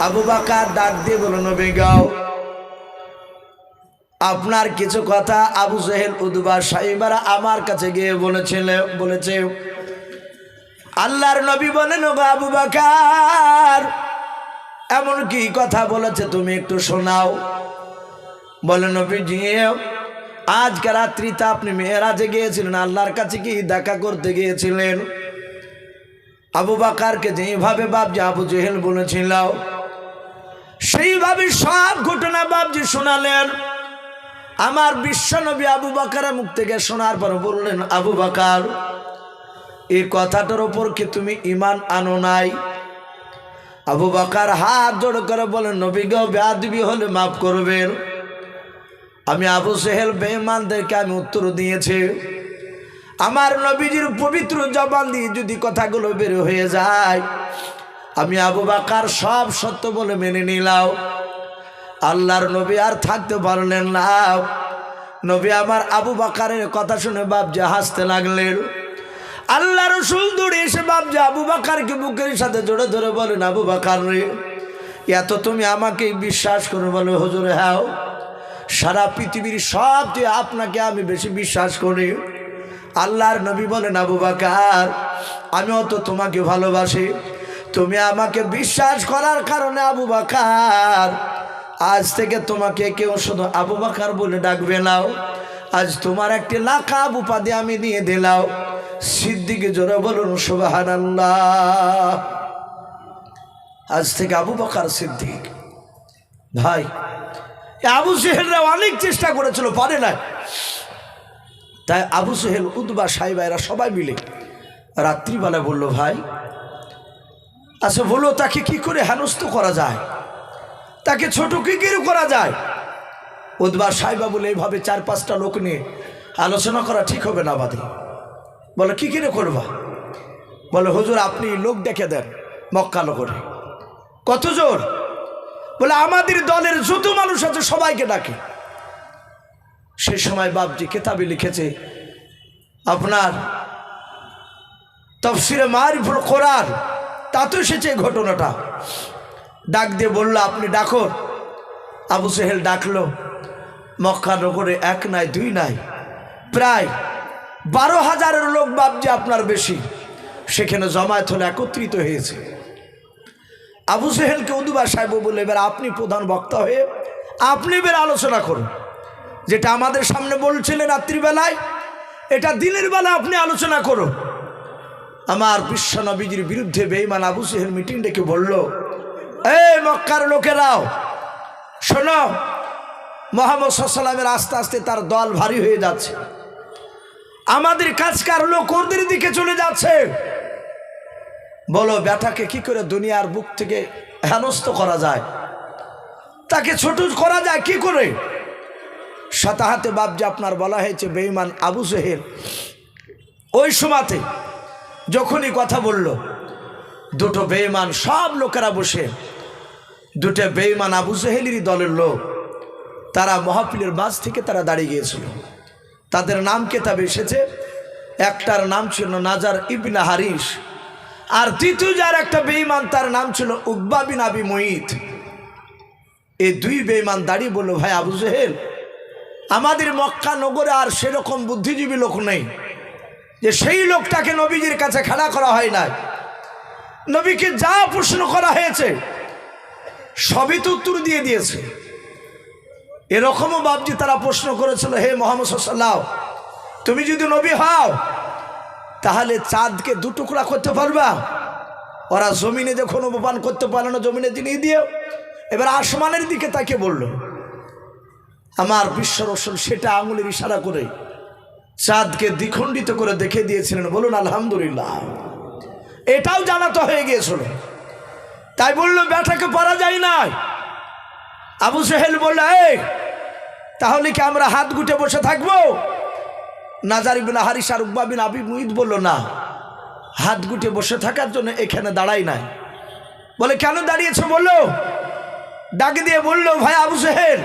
আবু বাকার ডাক দিয়ে বলো নবী গাও। আপনার কিছু কথা আবু জহেল, উদ্বা সাহেবারা আমার কাছে গিয়ে বলেছিল, বলেছে, আল্লাহর নবী বলেন "ও গো আবু বাকার, এমন কি কথা বলেছে তুমি একটু শোনাও। বলে নবী জিয়ে আজকে রাত্রিতে আপনি মেয়েরাজে গিয়েছিলেন, আল্লাহর কাছে কি দেখা করতে গিয়েছিলেন? আবু বাকারকে যেভাবে বাবজি আবু জেহেল বলেছিল সেইভাবে সব ঘটনা বাবজি শোনালেন। আমার বিশ্বনবী আবু বাকারের মুখ থেকে শোনার পর বললেন, আবু বাকার এই কথাটার ওপর কি তুমি ইমান আনো নাই? আবু বাকার হাত জোড় করে বলেন নবী গো বেয়াদবি হলে মাফ করবেন। আমি আবু সেহেল বেঈমানদেরকে আমি উত্তর দিয়েছি। আমার নবীজির পবিত্র জবান দিয়ে যদি কথাগুলো বের হয়ে যায় আমি আবু বাকার সব সত্য বলে মেনে নিলাম। আল্লাহর নবী আর থাকতে পারলেন না। নবী আমার আবু বাকারের কথা শুনে বাবজা হাসতে লাগলেন। আল্লাহ রসুল দৌড়ে এসে বাবজা আবু বাকারকে বুকের সাথে জোরে ধরে বলেন, আবু বাকার রে, এত তুমি আমাকে বিশ্বাস করে বলে হজুরে হ্যাঁ সারা পৃথিবীর সব যে আপনাকে আমি বেশি বিশ্বাস করি। আল্লাহর নবী বলেন, আবু বাকার আমিও তো তোমাকে ভালোবাসি তুমি আমাকে বিশ্বাস করার কারণে আবু বাকার, আজ থেকে তোমাকে কেউ শুধু আবু বাকার বলে ডাকবে নাও আজ তোমার একটি লাকাব উপাধি আমি দিয়ে দিলাও সিদ্দিকে জোরে বলুন সুবাহান আজ থেকে আবু বাকার সিদ্দিক। ভাই আবু সেহেলরা অনেক চেষ্টা করেছিল, পারে না তাই আবু সেহেল উদ্বা সাহেবা এরা সবাই মিলে রাত্রিবেলা বলল, ভাই আচ্ছা বলো, তাকে কি করে হেনস্থ করা যায়? তাকে ছোট কি করে করা যায়? উদ্বা সাহেবা বলে, এইভাবে চার পাঁচটা লোক নিয়ে আলোচনা করা ঠিক হবে না বাদে। বলে, কি করে করবা? বলে, হুজুর, আপনি লোক দেখে দেন মক্কালো করে কত জোর? বলে, আমাদের দলের যত মানুষ আছে সবাইকে ডাকে। সে সময় বাপজি কেতাবে লিখেছে, আপনার তফসিরে মারিফুল কোরআন তাতে এসেছে ঘটনাটা। ডাক দিয়ে বলল, আপনি ডাকো। আবু সেহেল ডাকলো মক্কা নগরে এক নাই, দুই নাই, প্রায় বারো হাজারের লোক বাপজি আপনার বেশি। সেখানে জমায়েত হলে একত্রিত হয়েছে। আবু সেহেলকে উদুবা সাহেব বলে এবার আপনি প্রধান বক্তা হয়ে আপনি এবার আলোচনা করুন। যেটা আমাদের সামনে বলছিলেন রাত্রিবেলায়, এটা দিনের বেলা আপনি আলোচনা করুন। আমার বিশ্বনবীজির বিরুদ্ধে বেইমান আবু সেহেল মিটিং ডেকে বলল, এই মক্কার লোকেরাও, শোনো, মোহাম্মদ সাল্লামের আস্তে আস্তে তার দল ভারী হয়ে যাচ্ছে। আমাদের কাজকার লোক ওদের দিকে চলে যাচ্ছে। বলো, ব্যাটাকে কি করে দুনিয়ার বুক থেকে হেনস্থ করা যায়? তাকে ছোট করা যায় কি করে? সাতাহাতে বাবজা আপনার বলা হয়েছে বেইমান আবু সেহেল ওই সময়তে যখনই কথা বলল, দুটো বেইমান সব লোকেরা বসে, দুটো বেইমান আবু সেহেলেরই দলের লোক, তারা মহাপিলের মাঝ থেকে তারা দাঁড়িয়ে গিয়েছিল। তাদের নাম কেতাবে এসেছে, একটার নাম ছিল নাজার ইবিনা হারিস আর দ্বিতীয় যার একটা বেইমান তার নাম ছিল উকবা বিন আবি মঈদ এই দুই বেইমান দাঁড়িয়ে বলল, ভাই আবু জেহেল, আমাদের মক্কা নগরে আর সেরকম বুদ্ধিজীবী লোক নেই। যে সেই লোকটাকে নবীজির কাছে খেলা করা হয় না নবীকে যা প্রশ্ন করা হয়েছে, সবই তো উত্তর দিয়ে দিয়েছে। এরকমও বাবজি তারা প্রশ্ন করেছিল, হে মোহাম্মদ সাল্লাহ তুমি যদি নবী হও, তাহলে চাঁদকে দু টুকরা করতে পারবা? ওরা জমিনে যখন অপমান করতে পারে না, জমিনে জিনিয়ে দিয়ে এবার আসমানের দিকে তাকে বলল, আমার বিশ্ব রসুল সেটা আঙুলের ইশারা করে চাঁদকে দ্বিখণ্ডিত করে দেখে দিয়েছিলেন, বলুন, আলহামদুলিল্লাহ। এটাও জানাতো হয়ে গিয়েছিল। তাই বলল ব্যাটাকে পারা যায় না। আবু সেহেল বলল তাহলে কি আমরা হাত গুটে বসে থাকব? নাজার বিন হারিস আর উকবা বিন আবি মুইদ বলল, না, হাত গুটে বসে থাকার জন্য এখানে দাঁড়াই নাই। বলে, কেন দাঁড়িয়েছে? বলল, ডাকে দিয়ে বলল, ভাই আবু সেহেল,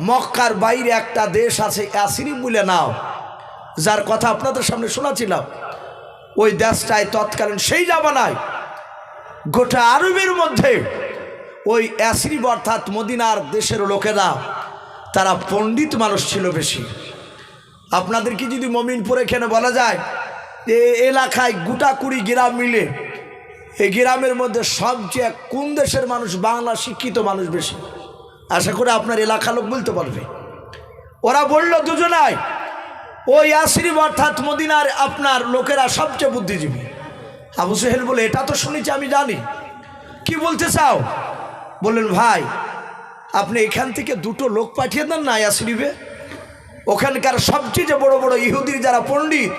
মক্কার বাইরে একটা দেশ আছে, অ্যাসিরি বলে নাও। যার কথা আপনাদের সামনে শোনাছিলাম, ওই দেশটায় তৎকালীন সেই জামানায় গোটা আরবের মধ্যে ওই অ্যাসরিব অর্থাৎ মদিনার দেশের লোকেরা, তারা পণ্ডিত মানুষ ছিল বেশি। আপনাদের কি যদি মমিনপুর এখানে বলা যায়, এ এলাকায় গোটা কুড়ি গ্রাম মিলে এই গ্রামের মধ্যে সবচেয়ে কোন দেশের মানুষ বাংলা শিক্ষিত মানুষ বেশি? আশা করে আপনার এলাকা লোক বলতে পারবে। ওরা বলল দুজনায় ওই আশরিফ অর্থাৎ মদিনার আপনার লোকেরা সবচেয়ে বুদ্ধিজীবী। আবু সেহেল বলে, এটা তো শুনেছি, আমি জানি। কি বলতে চাও? বললেন, ভাই, আপনি এখান থেকে দুটো লোক পাঠিয়ে দেন না ইয়াসরিফে ওখানকার সবচেয়ে যে বড় বড় ইহুদির যারা পণ্ডিত,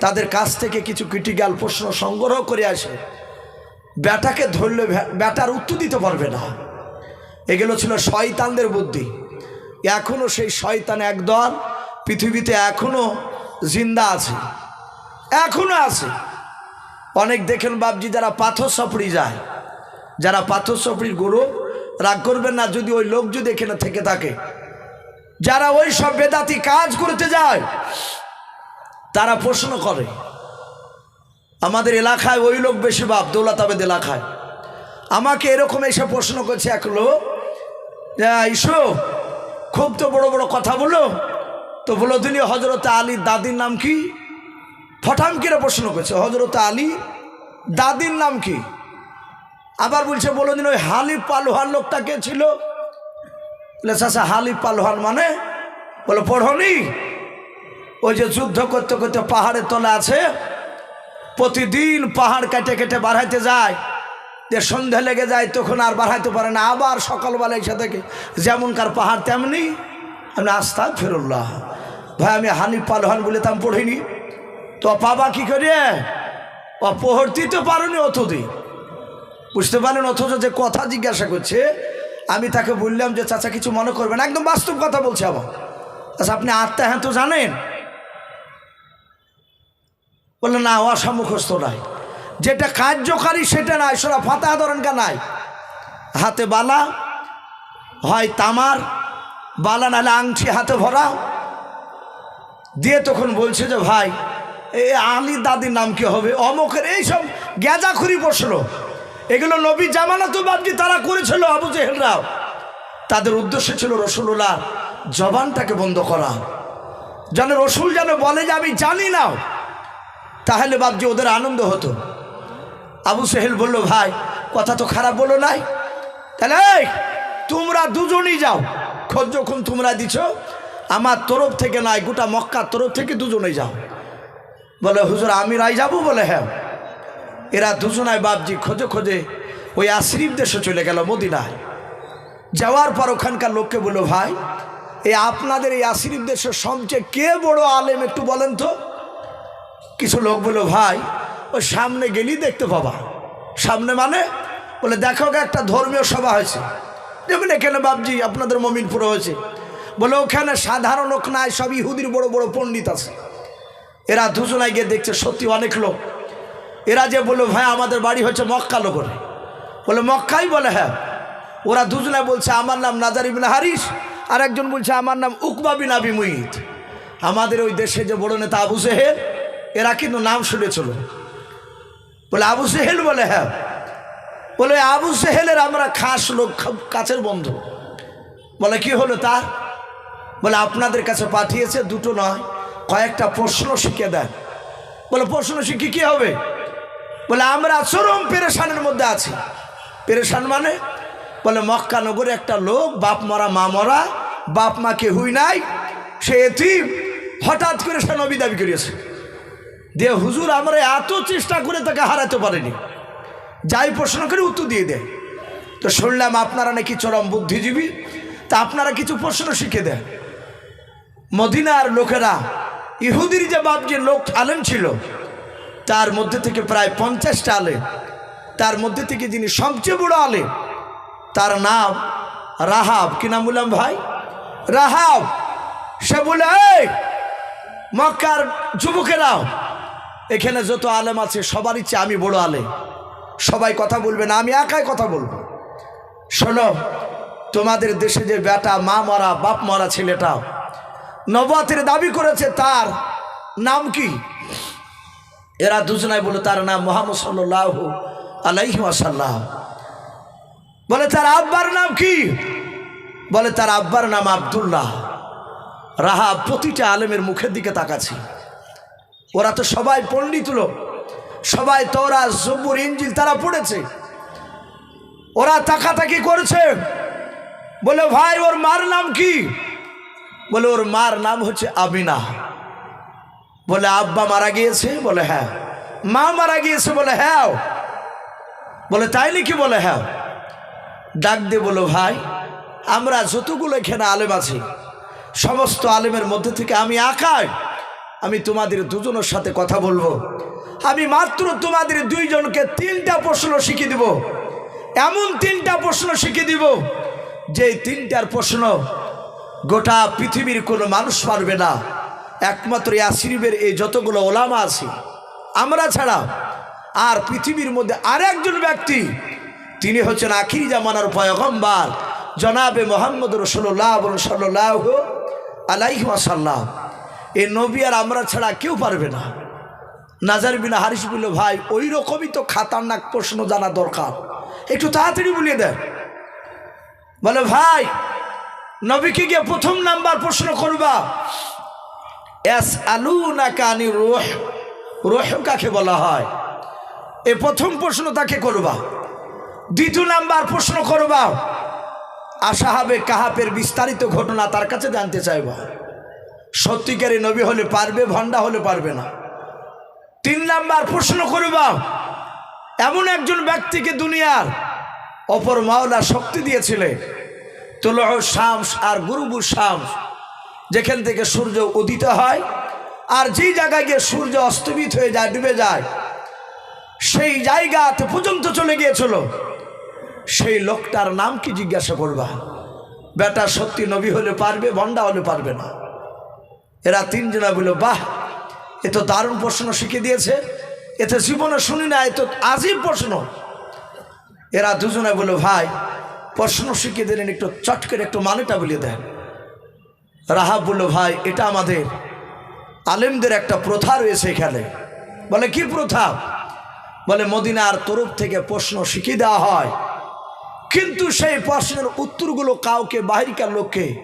তাদের কাছ থেকে কিছু ক্রিটিক্যাল প্রশ্ন সংগ্রহ করে আসে। ব্যাটাকে ধরলে ব্যাটার উত্তর দিতে পারবে না। এগুলো ছিল শয়তানদের বুদ্ধি। এখনও সেই শয়তান একদল পৃথিবীতে এখনও জিন্দা আছে এখনও আছে। অনেক দেখেন বাবজি যারা পাথর সপড়ি যায়, যারা পাথর সপড়ির গুরু, রাগ করবেন না, যদি ওই লোক যদি এখানে থেকে থাকে। যারা ওই সব বেদাতি কাজ করতে যায়, তারা প্রশ্ন করে, আমাদের এলাকায় ওই লোক বেশি বাপ দৌলতাবেদ এলাকায়। আমাকে এরকম এসে প্রশ্ন করছে এক লোক ইসো খুব তো বড় বড় কথা বলো তো বলো তিনি হজরত আলীর দাদির নাম কি? ফটাম কিরে প্রশ্ন করছে হজরত আলী দাদির নাম কি? আবার বলছে, বলো দিন ওই হালিফ পালোহান লোকটা কে ছিল? বলে চাষা হালিফ পালোহান মানে? বলো পড়নি ওই যে যুদ্ধ করতে করতে পাহাড়ের তলে আছে, প্রতিদিন পাহাড় কেটে কেটে বাড়াইতে যায়, যে সন্ধে লেগে যায় তখন আর বাড়াইতে পারে না। আবার সকালবেলা এসে থেকে যেমনকার পাহাড় তেমনি, আমি আস্থা ফেরুল্লাহ ভাই, আমি হানিফ পালোহান বলে তাম পড়িনি। তো পাবা কি করে? ও পড়তে তো পারোনি অতদিন বুঝতে পারেন অথচ যে কথা জিজ্ঞাসা করছে, আমি তাকে বললাম যে, চাচা, কিছু মনে করবেন একদম বাস্তব কথা বলছে আমার আচ্ছা আপনি আত্মা হ্যাঁ তো জানেন? বলল, না অসা মুখস্থ নাই। যেটা কার্যকারী সেটা নাই সেটা ফাতা ধরনকা নাই। হাতে বালা হয় তামার, বালা নাহলে আংটি হাতে ভরা দিয়ে তখন বলছে যে, ভাই, এ আলী দাদির নাম কি হবে? অমুকের এইসব গ্যাজাখুরি বসল এগুলো নবী জামানা তো বাবজি তারা করেছিল, আবু জেহেলরাও। তাদের উদ্দেশ্য ছিল রসুল্লাহ জবানটাকে বন্ধ করা। যেন রসুল যেন বলে যে, আমি জানি না। তাহলে বাবজি ওদের আনন্দ হতো। আবু সেহেল বলল, ভাই, কথা তো খারাপ বলো নাই। তাহলে তোমরা দুজনই যাও। খোঁজ যখন তোমরা দিছ আমার তরফ থেকে নয় গোটা মক্কার তরফ থেকে দুজনেই যাও। বলে, হুজুর, আমি রাই যাব? বলে হ্যাঁ। এরা দুজনায় বাপজি খোঁজে খোঁজে ওই আশরিফ দেশে চলে গেল, মদিনায়। যাওয়ার পর ওখানকার লোককে বলল, ভাই, এই আপনাদের এই আশরিফ দেশের সবচেয়ে কে বড় আলেম একটু বলেন তো? কিছু লোক বলল, ভাই, ওই সামনে গেলেই দেখতে পাবা। সামনে মানে? বলে, দেখো একটা ধর্মীয় সভা হয়েছে। যেমন এখানে বাবজি আপনাদের মমিনপুরে হয়েছে। বলে, ওখানে সাধারণ লোক নাই, সব ইহুদির বড় বড় পণ্ডিত আছে। এরা দুজনায় গিয়ে দেখছে, সত্যি অনেক লোক। এরা যে বলল, ভাই, আমাদের বাড়ি হচ্ছে মক্কা লোকরে বলে, মক্কাই? বলে হ্যাঁ। ওরা দুজনায় বলছে, আমার নাম নাজার ইবিন হারিস আর একজন বলছে, আমার নাম উকবা বিন আবি মুহিত আমাদের ওই দেশে যে বড় নেতা আবু সেহেল, এরা কিন্তু নাম শুনেছিল। বলে, আবু সেহেল? বলে হ্যাঁ। বলে, আবু সেহেলের আমরা খাস লোক কাছের বন্ধু। বলে, কি হলো তার? বলে, আপনাদের কাছে পাঠিয়েছে দুটো নয়, কয়েকটা প্রশ্ন শিখে দেন। বলে, প্রশ্ন শিখে কি হবে? বলে, আমরা চরম পেরেশানের মধ্যে আছি। পেরেশান মানে? বলে, মক্কা নগরে একটা লোক, বাপ মরা, মা মরা, বাপ মা কেহুই নাই, সে এতিম, হঠাৎ করে সে নবী দাবি করিয়েছে। দিয়ে হুজুর, আমরা এত চেষ্টা করে তাকে হারাতে পারিনি। যাই প্রশ্ন করে উত্তর দিয়ে দেয়। তো শুনলাম, আপনারা নাকি চরম বুদ্ধিজীবী, তা আপনারা কিছু প্রশ্ন শিখে দেন। মদিনার লোকেরা, ইহুদির যে বাপ যে লোক আলেম ছিল, তার মধ্যে থেকে প্রায় পঞ্চাশটা আলেম। তার মধ্যে থেকে যিনি সবচেয়ে বড় আলেম, তার নাম রাহাব। কি নাম বললাম ভাই? রাহাব। সে বলে মক্কার যুবকেরাও, এখানে যত আলেম আছে সবার ইচ্ছে আমি বড় আলেম। সবাই কথা বলবে না, আমি একাই কথা বলব। শোনো, তোমাদের দেশে যে বেটা মা মরা, বাপ মরা ছেলেটা নবাতের দাবি করেছে, তার নাম কি? এরা দুজনায় বলে তার নাম মোহাম্মদ সাল্লাহ আলাইহি আসাল্লাহ বলে, তার আব্বার নাম কি? বলে, তার আব্বার নাম আব্দুল্লাহ। রাহা প্রতিটা আলেমের মুখের দিকে তাকাচ্ছে। ওরা তো সবাই পণ্ডিত লোক। সবাই তোরা জব্বুর ইঞ্জিল তারা পড়েছে। ওরা তাকাতাকি করেছে। বলে, ভাই, ওর মার নাম কি? বলে, ওর মার নাম হচ্ছে আমিনা। বলে, আব্বা মারা গিয়েছে? বলে হ্যাঁ। মা মারা গিয়েছে? বলে হ্যাঁ। বলে, তাই নাকি? বলে হ্যাঁ। ডাক দিয়ে বলো, ভাই, আমরা যতগুলো এখানে আলেম আছি, সমস্ত আলেমের মধ্যে থেকে আমি আঁকাই আমি তোমাদের দুজনের সাথে কথা বলব। আমি মাত্র তোমাদের দুইজনকে তিনটা প্রশ্ন শিখিয়ে দিব। এমন তিনটা প্রশ্ন শিখিয়ে দিব যে তিনটার প্রশ্ন গোটা পৃথিবীর কোনো মানুষ পারবে না। একমাত্র ইয়াসিরিবের এই যতগুলো ওলামা আছে। আমরা ছাড়া আর পৃথিবীর মধ্যে আর একজন ব্যক্তি, তিনি হচ্ছেন আখিরি জামানার পয়গম্বার, জনাবে মোহাম্মদ রসল্লাহ সাল্লাহ আলাইহি আসাল্লাহ এই নবী আর আমরা ছাড়া কেউ পারবে না। নাজার বিনা হারিস বলল, ভাই ওই রকমই তো খাতারনাক প্রশ্ন জানা দরকার। একটু তাড়াতাড়ি বলিয়ে দেন। বলে, ভাই নবীকে গিয়ে প্রথম নাম্বার প্রশ্ন করবা। এস আলু না কানি রোহ। রোহ কাকে বলা হয়? এ প্রথম প্রশ্ন তাকে করবা। দ্বিতীয় নাম্বার প্রশ্ন করবা, আশাহাবে কাহাপের বিস্তারিত ঘটনা তার কাছে জানতে চাইবা। সত্যিকারী নবী হলে পারবে, ভণ্ডা হলে পারবে না। তিন নাম্বার প্রশ্ন করবা, এমন একজন ব্যক্তিকে দুনিয়ার অপর মাওলা শক্তি দিয়েছিলেন। তুলহ শামস আর গুরুবু শামস। যেখান থেকে সূর্য উদিত হয়, আর যেই জায়গায় গিয়ে সূর্য অস্তমিত হয়ে যায়, ডুবে যায়, সেই জায়গাতে পর্যন্ত চলে গিয়েছিল। সেই লোকটার নাম কি জিজ্ঞাসা করবা? বেটা, সত্যি নবী হলে পারবে ভণ্ডা হলে পারবে না। এরা তিনজনা বলল, বাহ, এ তো দারুণ প্রশ্ন শিখে দিয়েছে। এতে জীবনে শুনি না এ তো আজীব প্রশ্ন। এরা দুজনে বলল, ভাই প্রশ্ন শিখিয়ে দিলেন একটু চট করে একটু মানেটা বলে দেন। রাহাব বলল, ভাই, এটা আমাদের আলেমদের একটা প্রথা রয়েছে এখানে। বলে, কি প্রথা? বলে, মদিনার তরফ থেকে প্রশ্ন শিখিয়ে দেওয়া হয়। কিন্তু সেই প্রশ্নের উত্তরগুলো কাউকে বাহিরকার লোককে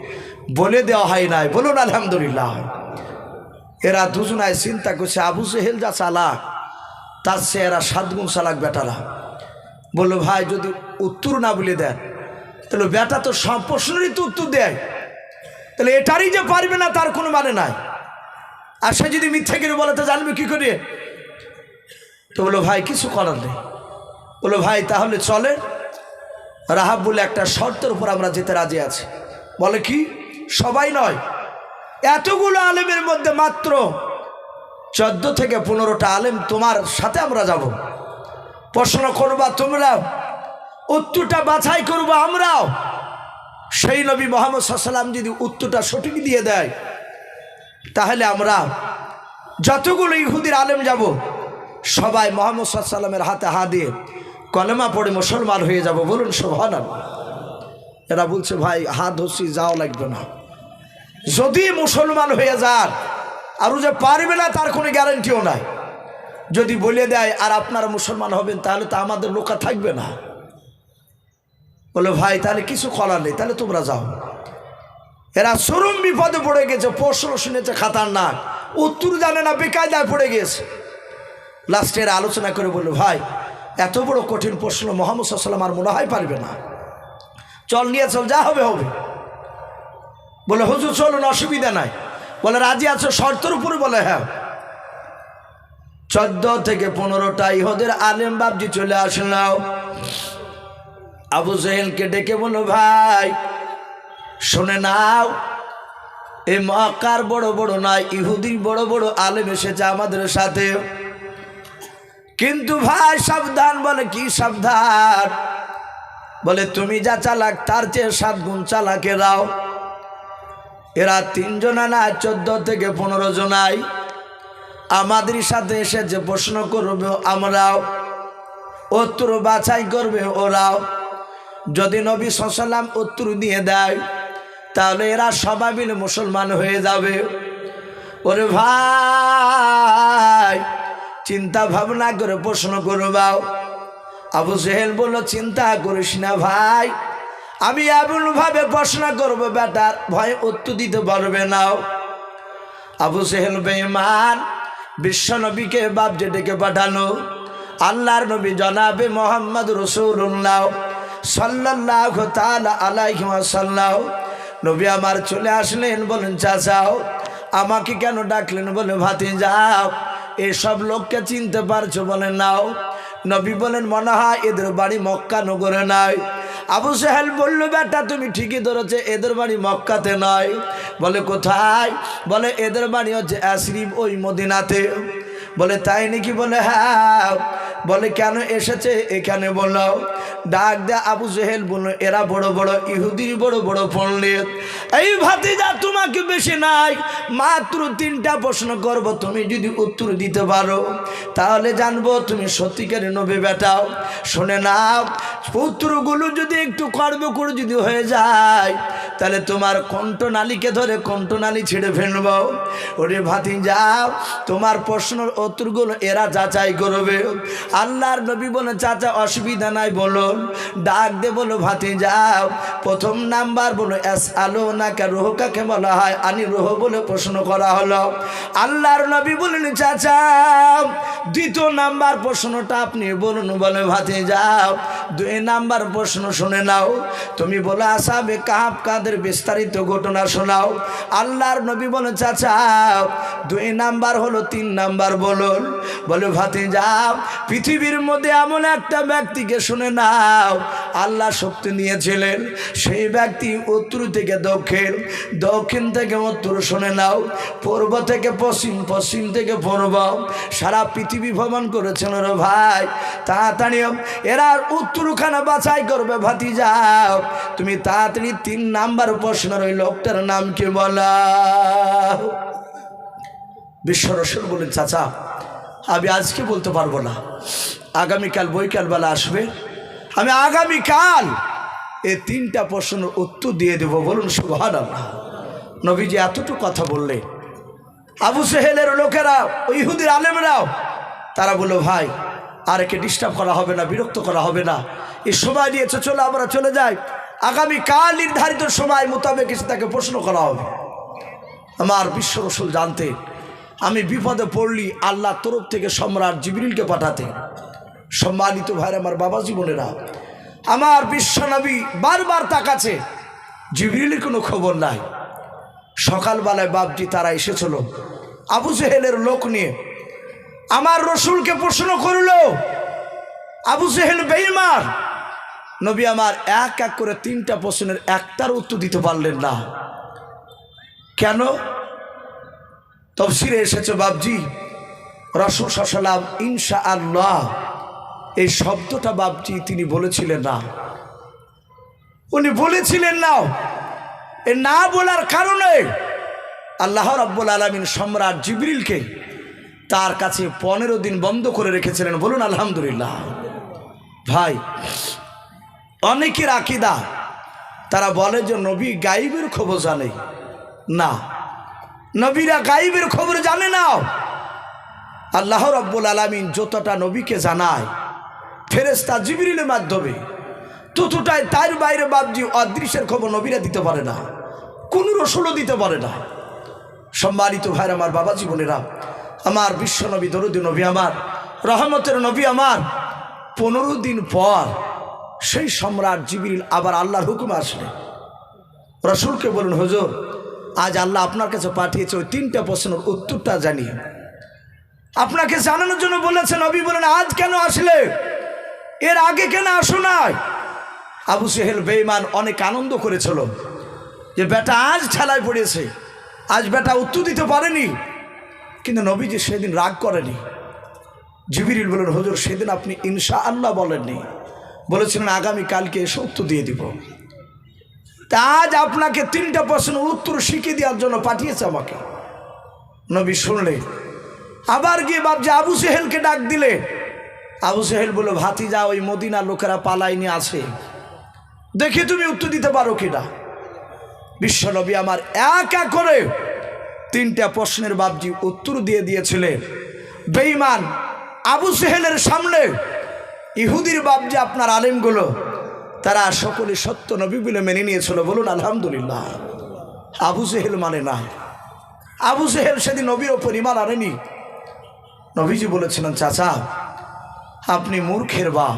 বলে দেওয়া হয় নাই। বলুন, আলহামদুলিল্লাহ। এরা দুজনায় চিন্তা করছে, আবু সেহেল যা চালাক, তার সে এরা সাতগুণ চালাক বেটারা। বলল, ভাই, যদি উত্তর না বলে দেন তাহলে বেটা তো সব প্রশ্নেরই তো উত্তর দেয়। তাহলে এটারই যে পারবে না, তার কোনো মানে নাই। আর সে যদি মিথ্যা করে বলে, তো জানবে কী করে? তো বলো, ভাই, কিছু করার নেই। বলো, ভাই, তাহলে চলে। রাহাব বলে, একটা শর্তের উপর আমরা যেতে রাজি আছি। বলে কি? সবাই নয়। এতগুলো আলেমের মধ্যে মাত্র চোদ্দ থেকে পনেরোটা আলেম তোমার সাথে আমরা যাব। প্রশ্ন করবা তোমরা উত্তরটা বাছাই করব আমরাও। সেই নবী মোহাম্মদ সাল্লাম যদি উত্তরটা সঠিক দিয়ে দেয়, তাহলে আমরা যতগুলো ইহুদির আলেম যাব, সবাই মোহাম্মদ সাল্লামের হাতে হাত দিয়ে কলেমা পড়ে মুসলমান হয়ে যাব বলুন সোভান এরা বলছে, ভাই, হাত ধরছি, যাও, লাগবে না। যদি মুসলমান হয়ে যান আরও যে পারবে না, তার কোনো গ্যারান্টিও নাই। যদি বলে দেয়, আর আপনারা মুসলমান হবেন, তাহলে তো আমাদের লোকা থাকবে না। বলে, ভাই, তাহলে কিছু করার নেই, তাহলে তোমরা যাও। এরা চরম বিপদে পড়ে গেছে, প্রশ্ন শুনেছে খাতার নাক উত্তর জানে না, বেকায়দায় পড়ে গেছে লাস্টে এরা আলোচনা করে বলল, ভাই, এত বড় কঠিন প্রশ্ন মোহাম্মদ সাল্লাম আর মনে হয় পারবে না। চল নিয়ে চল, যা হবে হবে। বলে, হুজুর, চলুন, অসুবিধা নাই। বলে, রাজি আছো? শর্তের উপরে বলে হ্যাঁ। চোদ্দ থেকে পনেরোটা ইহদের আলেম বাবজি চলে আসলাম আবু জহেলকে ডেকে বলো, ভাই, শুনে নাও এই মক্কার বড় বড় নয় ইহুদি বড় বড় আলেম এসেছে আমাদের সাথে। কিন্তু ভাই, সাবধান, বলে, কি সাবধান? বলে, তুমি যা চালাক, তার চেয়ে সাত গুণ চালাকে দাও। এরা তিনজনা না চোদ্দ থেকে পনেরো জনাই। আমাদের সাথে এসে যে প্রশ্ন করবে আমরাও উত্তর বাছাই করবে ওরাও। যদি নবী সাল্লাম উত্তর দিয়ে দেয়, তাহলে এরা সবাই মুসলমান হয়ে যাবে। ওরে ভাই, চিন্তা ভাবনা করে প্রশ্ন করবাও আবু সেহেল বলল, চিন্তা করিস না ভাই, আমি এমনভাবে প্রশ্ন করব বেটার ভয় উত্তর দিতে পারবে নাও আবু সেহেল বেমান বিশ্ব নবীকে বাপজে ডেকে পাঠানো আল্লাহর নবী জনাবে মোহাম্মদ রসুল্লাহ। সাল্লাহ তালা আলাইসাল্লাহ নবী আমার চলে আসলেন বলেন চাচাও, আমাকে কেন ডাকলেন? বলে ভাতে যাও এসব লোককে চিনতে পারছ? বলে নাও। নবী বলেন মনে হয় এদের বাড়ি মক্কা নগরে নাই। আবু সাহেল বলল, বেটা, তুমি ঠিকই ধরেছে, এদের বাড়ি মক্কাতে নয়। বলে, কোথায়? বলে, এদের বাড়ি হচ্ছে অ্যাসরিফ ওই মদিনাতে। বলে, তাই নাকি? বলে হ্যাঁ। বলে, কেন এসেছে? এখানে বলল, ডাক দে আবু জেহেল বলল, এরা বড় বড় ইহুদির বড় বড় পণ্ডিত। এই ভাতিজা তোমাকে বেশি নাই, মাত্র তিনটা প্রশ্ন করব, তুমি যদি উত্তর দিতে পারো। তাহলে জানব তুমি সত্যিকারে নবে বেটাও শুনে নাও পুত্রগুলো যদি একটু কর্ম করে যদি হয়ে যায়, তাহলে তোমার কণ্ঠনালীকে ধরে কণ্ঠনালী ছেড়ে ফেলব। ওরে ভাতি যাও তোমার প্রশ্নের উত্তরগুলো এরা যাচাই করবে। আল্লাহর নবী বলে, চাচা, অসুবিধা নাই বলুন ডাক দে বলো, ভাতি যাও। প্রথম নাম্বার বলো এস আলো না কে রোহ কাকে বলা হয়। আনি রোহ বলে প্রশ্ন করা হলো। আল্লাহর নবী বলেন চাচা, দ্বিতীয় নাম্বার প্রশ্নটা আপনি বলুন, বলে, ভাতি যাও। দুই নাম্বার প্রশ্ন শুনে নাও। তুমি বলে, আসাবে কাপ কাদের বিস্তারিত ঘটনা শোনাও। আল্লাহর নবী বলে, চাচা, দুই নাম্বার হলো, তিন নাম্বার বলুন। বলে, ভাতি যাও। পৃথিবীর মধ্যে এমন একটা ব্যক্তিকে শুনে নাও, আল্লাহ শক্তি নিয়েছিলেন। সেই ব্যক্তি উত্তর থেকে দক্ষিণ দক্ষিণ থেকে উত্তর শুনে নাও, পূর্ব থেকে পশ্চিম পশ্চিম থেকে পূর্ব। সারা পৃথিবী ভ্রমণ করেছেন রে ভাই। তাড়াতাড়ি এরা উত্তরখানা বাছাই করবে ভাতি যাও তুমি তাড়াতাড়ি তিন নাম্বার প্রশ্ন ওই লোকটার নাম কি বলা? বিশ্ব রসুল বলেন চাচা আমি আজকে বলতে পারব না। আগামীকাল বৈকালবেলা আসবে। আমি আগামীকাল এ তিনটা প্রশ্নের উত্তর দিয়ে দেব বলুন সুভান নবীজি এতটুকু কথা বললে আবু সেহেলের লোকেরা, ইহুদির আলেমরাও, তারা বলল, ভাই, আর একে ডিস্টার্ব করা হবে না, বিরক্ত করা হবে না। এই সময় নিয়েছে চলো আমরা চলে যাই। আগামীকাল নির্ধারিত সময় মোতাবেক এসে তাকে প্রশ্ন করা হবে। আমার বিশ্ব রসুল জানতে আমি বিপদে পড়লি আল্লাহ তরফ থেকে সম্রাট জিবরিলকে পাঠাতে। সম্মানিত ভাই আমার বাবা জীবনেরা আমার বিশ্বনবী বারবার তাকাছে জিবরিলের কোনো খবর নাই। সকালবেলায় বাপজি তারা এসেছিল। আবু জেহেলের লোক নিয়ে। আমার রসুলকে প্রশ্ন করল, আবু জেহেল বেইমার নবী আমার এক এক করে তিনটা প্রশ্নের একটার উত্তর দিতে পারলেন না। কেন? তফসিরে এসেছে বাবজি রসুল সাল্লাম ইনশা আল্লাহ এই শব্দটা বাবজি তিনি বলেছিলেন না। উনি বলেছিলেন না, এ না বলার কারণে আল্লাহ রব্বুল আলমিন সম্রাট জিবরিলকে তার কাছে পনেরো দিন বন্ধ করে রেখেছিলেন। বলুন, আলহামদুলিল্লাহ। ভাই, অনেকের আকিদা, তারা বলে যে নবী গাইবের খবর জানে না। নবীরা গাইবের খবর জানে না আল্লাহ রব্বুল আলমিন যতটা নবীকে জানায় ফেরেস্তা জিবরিলের মাধ্যমে, ততটাই তার বাইরে বাবজি অদৃশ্যের খবর নবীরা দিতে পারে না, কোন রসুলও দিতে পারে না। সম্মানিত ভাইর আমার বাবা জীবনেরা আমার বিশ্ব নবী, দরুদ নবী আমার, রহমতের নবী আমার, পনেরো দিন পর সেই সম্রাট জিবিল আবার আল্লাহর হুকুম আসলে রসুলকে বলুন হুজুর আজ আল্লাহ আপনার কাছে পাঠিয়েছে ওই তিনটা প্রশ্নের উত্তরটা জানিয়ে। আপনাকে জানানোর জন্য বলেছেন, নবী বলেন, আজ কেন আসলে? এর আগে কেন আসো নাই? আবু সেহেল বেইমান অনেক আনন্দ করেছিল যে, বেটা, আজ ঠেলায় পড়েছে। আজ বেটা উত্তর দিতে পারেনি। কিন্তু নবীজি সেদিন রাগ করেনি। জিবিরিল বলেন, হুজুর, সেদিন আপনি ইনশা আল্লাহ বলেননি। বলেছিলেন আগামী কালকে এসে উত্তর দিয়ে দিব। তা আজ আপনাকে তিনটা প্রশ্নের উত্তর শিখিয়ে দেওয়ার জন্য পাঠিয়েছে আমাকে। নবী শুনলে, আবার গিয়ে ভাবছে, আবু সেহেলকে ডাক দিলে। আবু সেহেল বলে ভাতি যা ওই মদিনার লোকেরা পালাইনি আছে দেখি তুমি উত্তর দিতে পারো কিনা? বিশ্বনবী আমার এক করে তিনটা প্রশ্নের বাবজি উত্তর দিয়ে দিয়েছিলেন। বেইমান আবু সেহেলের সামনে, ইহুদির যে আপনার আলেমগুলো তারা সকলে সত্য নবী বলে মেনে নিয়েছিল। বলুন, আলহামদুলিল্লাহ। আবু জেহেল মানে না। আবু জেহেল সেদিন নবীর ওপর ইমান আনেনি। নবীজি বলেছিলেন, চাচা, আপনি মূর্খের বাপ।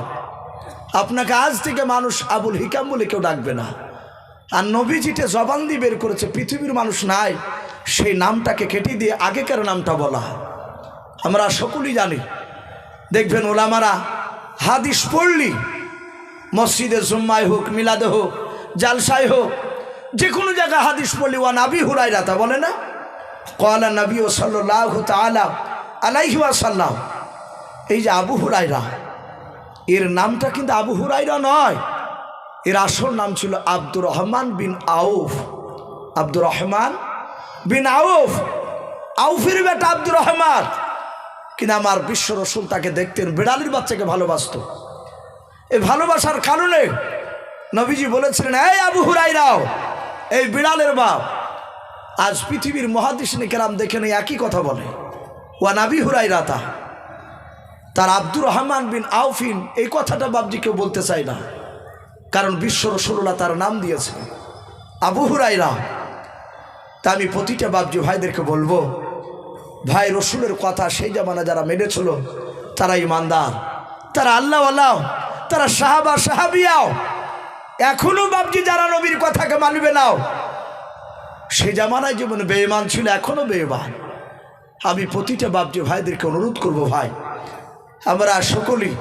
আপনাকে আজ থেকে মানুষ আবুল হিকাম বলে কেউ ডাকবে না। আর নবীজিটে জবান দিয়ে বের করেছে, পৃথিবীর মানুষ নাই। সেই নামটাকে কেটে দিয়ে আগেকার নামটা বলা। আমরা সকলেই জানি। দেখবেন ওলামারা হাদিস পড়লি মসজিদে জুম্মায় হোক, মিলাদে হোক, জালসায় হোক যে কোনো জায়গায় হাদিস পড়লি ওয়া নাবি হুরাই রাতা বলে না। কলা নবী ও সাল্লাহ তালা আলাইহি সাল্লাম এই যে আবু হুরাইরা এর নামটা কিন্তু আবু হুরাইরা নয়, এর আসল নাম ছিল আব্দুর রহমান বিন আউফ। আব্দুর রহমান বিন আউফ, আউফের বেটা আব্দুর রহমান। কিন্তু আমার বিশ্ব রসুল তাকে দেখতেন, বিড়ালির বাচ্চাকে ভালোবাসত। এই ভালোবাসার কারণে নবীজি বলেছিলেন, এই আবু হুরাইরাও এই বিড়ালের বাপ, আজ পৃথিবীর মহাদিস কেরাম দেখে নেই, একই কথা বলে। ওয়া নাবি হুরাইরাতা তার আব্দুর রহমান বিন আউফিন এই কথাটা বাবজি কেউ বলতে চায় না, কারণ বিশ্ব রসুল্লাহ তার নাম দিয়েছে। আবু হুরাইরা তা আমি প্রতিটা বাবজি ভাইদেরকে বলব, ভাই রসুলের কথা সেই জামানা যারা মেনেছিল, তারা ইমানদার, তারা আল্লাহ আল্লাহ তারা সাহাবা, সাহাবিয়াও। এখনও বাবজি যারা নবীর কথাকে মানবে নাও। সে জামানায় যেমন বেঈমান ছিল, এখনও বেঈমান। আমি প্রতিটা বাবজি ভাইদেরকে অনুরোধ করব ভাই, আমরা সকলেই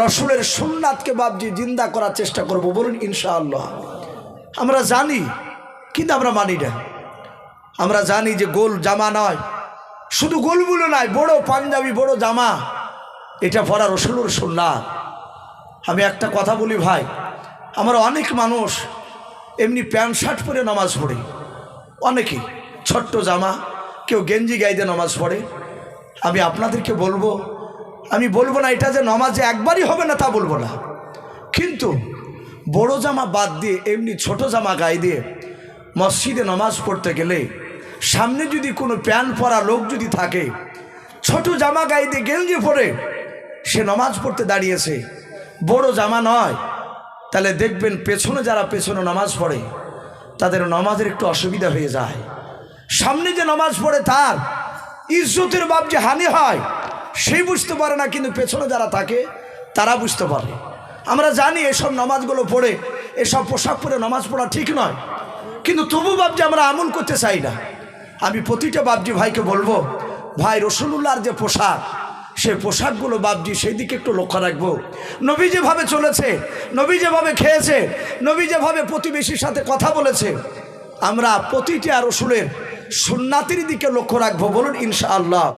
রসুলের সুন্নাতকে বাবজি জিন্দা করার চেষ্টা করব বলুন ইনশাআল্লাহ। আমরা জানি, কিন্তু আমরা মানি না। আমরা জানি যে গোল জামা নয়। শুধু গোলগুলো নয়, বড় পাঞ্জাবি, বড় জামা। এটা পরা রসুলের সুন্নাত। আমি একটা কথা বলি ভাই, আমার অনেক মানুষ এমনি প্যান্ট শার্ট পরে নামাজ পড়ে। অনেকে ছোট্ট জামা, কেউ গেঞ্জি গাইতে নামাজ পড়ে। আমি আপনাদেরকে বলব, আমি বলব না এটা যে নমাজে একবারই হবে না তা বলব না। কিন্তু বড় জামা বাদ দিয়ে, এমনি ছোট জামা গায়ে দিয়ে মসজিদে নামাজ পড়তে গেলে সামনে যদি কোনো প্যান্ট পরা লোক যদি থাকে, ছোট জামা গায়ে দিয়ে গেঞ্জি পরে সে নামাজ পড়তে দাঁড়িয়েছে বড় জামা নয়। তাহলে দেখবেন পেছনে যারা পেছনে নামাজ পড়ে, তাদের নামাজের একটু অসুবিধা হয়ে যায়। সামনে যে নামাজ পড়ে তার ইজ্জতের বাপ যে হানি হয়, সেই বুঝতে পারে না, কিন্তু পেছনে যারা থাকে, তারা বুঝতে পারে। আমরা জানি এসব নামাজগুলো পড়ে, এসব পোশাক পরে নামাজ পড়া ঠিক নয়। কিন্তু তবু বাবজি আমরা আমল করতে চাই না। আমি প্রতিটা বাবজি ভাইকে বলব, ভাই, রসুল্লাহর যে পোশাক সে পোশাকগুলো বাপজি সেই দিকে একটু লক্ষ্য রাখব। নবী যেভাবে চলেছে, নবী যেভাবে খেয়েছে, নবী যেভাবে প্রতিবেশীর সাথে কথা বলেছে, আমরা প্রতিটি রসুলের সুন্নাতির দিকে লক্ষ্য রাখব বলুন ইনশাআল্লাহ।